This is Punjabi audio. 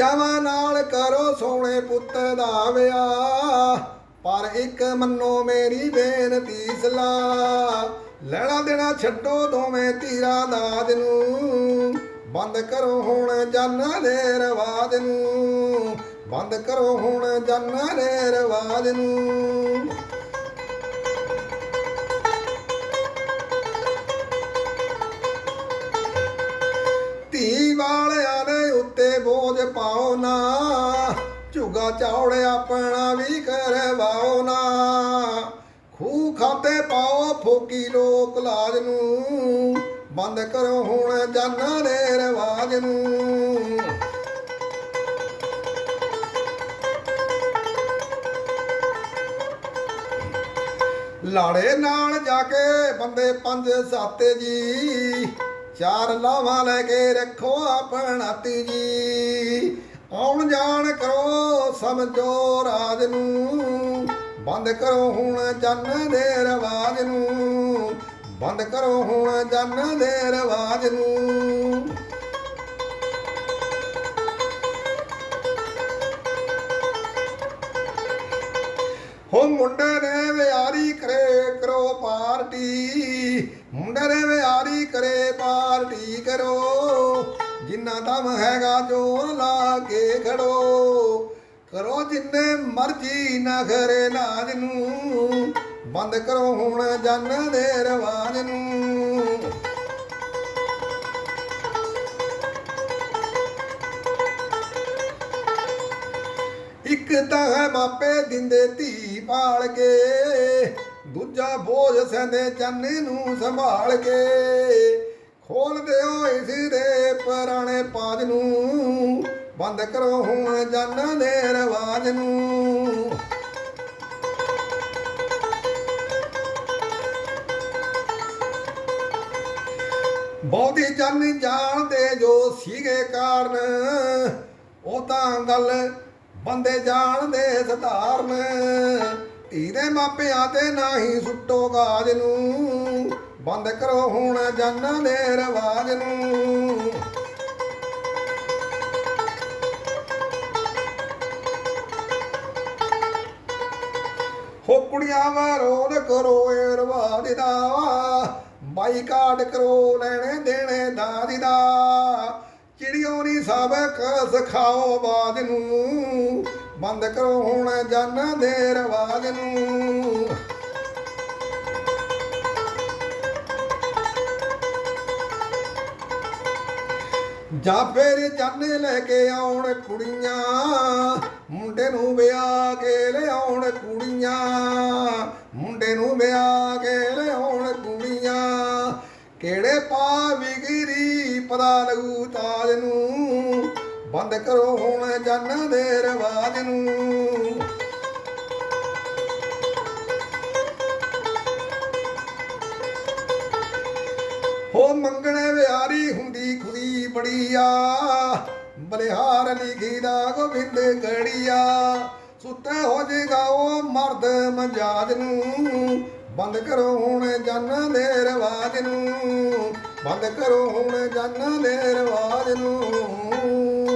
ਚਾਵਾਂ ਨਾਲ ਕਰੋ ਸੋਹਣੇ ਪੁੱਤ ਦਾ ਵਿਆਹ। ਪਰ ਇੱਕ ਮੰਨੋ ਮੇਰੀ ਬੇਨਤੀ ਸਲਾਹ, ਲੈਣਾ ਦੇਣਾ ਛੱਡੋ ਦੋਵੇਂ ਧੀਰਾਂ ਦਾਦ ਨੂੰ। ਬੰਦ ਕਰੋ ਹੁਣ ਜਾਨਾਂ ਦੇ ਰਵਾਜ ਨੂੰ, ਬੰਦ ਕਰੋ ਹੁਣ ਜਾਨਾਂ ਦੇ ਰਵਾਜ ਨੂੰ। ਝੁਗਾ ਚੌੜ ਆਪਣਾ ਵੀ ਕਰਵਾਓ ਨਾ। ਖੂ ਖਾਤੇ ਪਾਓ ਫੋਕੀ ਲੋਕ ਲਾਜ ਨੂੰ। ਬੰਦ ਕਰੋ ਹੁਣ ਜਾਨਾਂ ਦੇ ਰਵਾਜ ਨੂੰ। ਲਾੜੇ ਨਾਲ ਜਾ ਕੇ ਬੰਦੇ ਪੰਜ ਸੱਤ ਜੀ। ਚਾਰ ਲਾਵਾਂ ਲੈ ਕੇ ਰੱਖੋ ਆਪਣਾ ਜੀ ਆਉਣ ਜਾਣ ਕਰੋ ਸਮਝੋ ਰਾਜ ਨੂੰ, ਬੰਦ ਕਰੋ ਹੁਣ ਜਨ ਦੇ ਰਵਾਜ ਨੂੰ, ਬੰਦ ਕਰੋ ਹੁਣ ਜਨ ਦੇ ਰਵਾਜ ਨੂੰ। ਹੋ ਮੁੰਡੇ ਨੇ ਵਿਆਰੀ ਕਰੇ ਕਰੋ ਪਾਰਟੀ, ਮੁੰਡੇ ਨੇ ਵਿਆਰੀ ਕਰੇ ਪਾਰਟੀ ਕਰੋ। ਜਿੰਨਾ ਦਮ ਹੈਗਾ ਜੋਰ ਲਾ ਕੇ ਖੜੋ। ਕਰੋ ਜਿੰਨੇ ਮਰਜ਼ੀ ਨਖਰੇ ਨਾਜ ਨੂੰ, ਬੰਦ ਕਰੋ ਹੁਣ ਜਨ ਦੇ ਰਵਾਜ ਨੂੰ। ਇੱਕ ਤਾਂ ਹੈ ਮਾਪੇ ਦਿੰਦੇ ਧੀ ਪਾਲ ਕੇ, ਦੂਜਾ ਬੋਝ ਸਹਿੰਦੇ ਚੰਨੇ ਨੂੰ ਸੰਭਾਲ ਕੇ। ਖੋਲਦੇ ਪੁਰਾਣੇ ਪਾਜ ਨੂੰ, ਬੰਦ ਕਰੋ ਹੁਣ ਜਨ ਦੇ ਰਵਾਜ ਨੂੰ। ਬਹੁਤੀ ਜਨ ਜਾਣਦੇ ਜੋ ਸੀਗੇ ਕਾਰਨ ਉਹ ਤਾਂ ਗੱਲ ਬੰਦੇ ਜਾਣਦੇ ਸਧਾਰਨ। ਧੀਰੇ ਮਾਪਿਆਂ ਤੇ ਨਹੀਂ ਸੁੱਟੋ ਗਾਜ ਨੂੰ, ਬੰਦ ਕਰੋ ਹੁਣ ਜਨ ਦੇ ਰਵਾਜ ਹੋ ਕੁੜੀਆਂ ਕਰੋ ਇਹ ਰਵਾਜ ਦਾ ਬਾਈਕਾਟ ਕਰੋ, ਲੈਣੇ ਦੇਣੇ ਦਾਦੀ ਦਾ ਚਿੜੀਓ ਨਹੀਂ ਸਬਕ ਸਿਖਾਓ ਬਾਦ ਨੂੰ। ਬੰਦ ਕਰੋ ਹੁਣ ਜਨ ਦੇ ਰਵਾਜ ਨੂੰ। ਜਾਂ ਫੇਰ ਜਾਨੇ ਲੈ ਕੇ ਆਉਣ ਕੁੜੀਆਂ, ਮੁੰਡੇ ਨੂੰ ਵਿਆਹ ਕੇ ਲਿਆਉਣ ਕੁੜੀਆਂ, ਮੁੰਡੇ ਨੂੰ ਵਿਆਹ ਕੇ ਲਿਆਉਣ ਕੁੜੀਆਂ। ਕਿਹੜੇ ਪਾ ਵਿਗਰੀ ਪਤਾ ਲਗੂ ਤਾਜ ਨੂੰ, ਬੰਦ ਕਰੋ ਹੁਣ ਜਨ ਦੇ ਰਵਾਜ ਨੂੰ। ਹੋ ਮੰਗਣੇ ਵਿਆਰੀ ਹੁੰਦੀ ਖੁਦੀ ਬੜੀਆ, ਬਲਿਹਾਰ ਲਿਖੀ ਦਾ ਗੋਬਿੰਦ ਗੜੀਆ ਸੁੱਤੇ ਹੋ ਜੇਗਾ ਉਹ ਮਰਦ ਮਜਾਜ ਨੂੰ, ਬੰਦ ਕਰੋ ਹੁਣ ਜਨ ਦੇ ਰਵਾਜ ਨੂੰ, ਬੰਦ ਕਰੋ ਹੁਣ ਜਨ ਦੇ ਰਵਾਜ ਨੂੰ।